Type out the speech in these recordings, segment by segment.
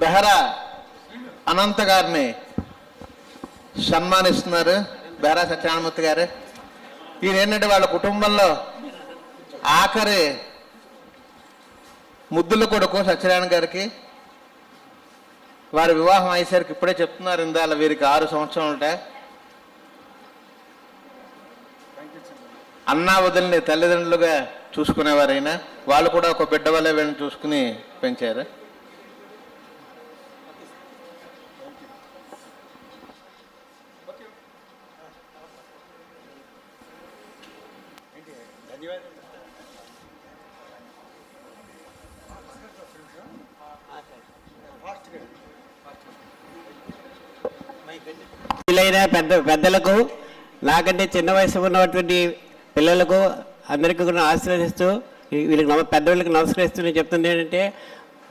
బెహరా అనంత గారిని సన్మానిస్తున్నారు బెహరా సత్యనారాయణమూర్తి గారు. ఈయన ఏంటంటే వాళ్ళ కుటుంబంలో ఆఖరి ముద్దుల కొడుకు సత్యనారాయణ గారికి వారి వివాహం అయ్యేసరికి ఇప్పుడే చెప్తున్నారు ఇందాల వీరికి ఆరు సంవత్సరాలు ఉంటాయి అన్నా వదిలిని తల్లిదండ్రులుగా చూసుకునేవారైనా వాళ్ళు కూడా ఒక బిడ్డ వల్లే వీళ్ళని చూసుకుని పెంచారు. వీలైన పెద్ద పెద్దలకు నాకంటే చిన్న వయసు ఉన్నటువంటి పిల్లలకు అందరికీ కూడా ఆశీర్వదిస్తూ వీళ్ళకి నమ పెద్దవాళ్ళకి నమస్కరిస్తూ నేను చెప్తుంది ఏంటంటే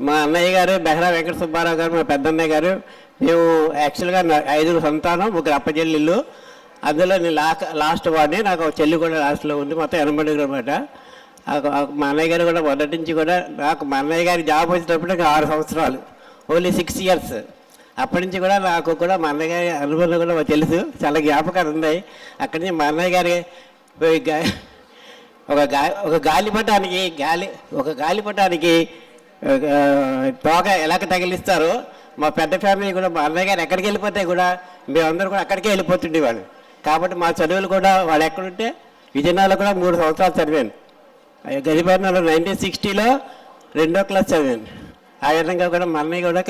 మా అన్నయ్య గారు బెహ్రా వెంకట సుబ్బారావు గారు మా పెద్దన్నయ్య గారు మేము యాక్చువల్గా ఐదుగురు సంతానం ముగ్గురు అప్పచెల్లిళ్ళు. అందులో నేను లా లాస్ట్ వాడిని నాకు ఒక చెల్లి కూడా లాస్ట్లో ఉంది మొత్తం ఎనభై అనమాట మా అన్నయ్య గారు కూడా మొదటి నుంచి కూడా నాకు మా అన్నయ్య గారి జాబ్ వచ్చేటప్పుడు నాకు ఆరు సంవత్సరాలు ఓన్లీ సిక్స్ ఇయర్స్ అప్పటి నుంచి కూడా నాకు కూడా మా అన్నయ్య గారి కూడా తెలుసు. చాలా జ్ఞాపకాలు ఉన్నాయి. అక్కడి నుంచి మా అన్నయ్య గారి పోయి ఒక గా ఒక గాలిపటానికి గాలి ఒక గాలిపటానికి తోక ఎలాగ తగిలిస్తారో మా పెద్ద ఫ్యామిలీ కూడా మా అన్నయ్య గారు ఎక్కడికి వెళ్ళిపోతే కూడా మేమందరం కూడా అక్కడికే వెళ్ళిపోతుండేవాళ్ళు. కాబట్టి మా చదువులు కూడా వాడు ఎక్కడుంటే విజయనగరంలో కూడా మూడు సంవత్సరాలు చదివాను. గదిపట్నంలో నైన్టీన్ సిక్స్టీలో రెండో క్లాస్ చదివాను. ఆ విధంగా కూడా మా అన్నయ్య కూడా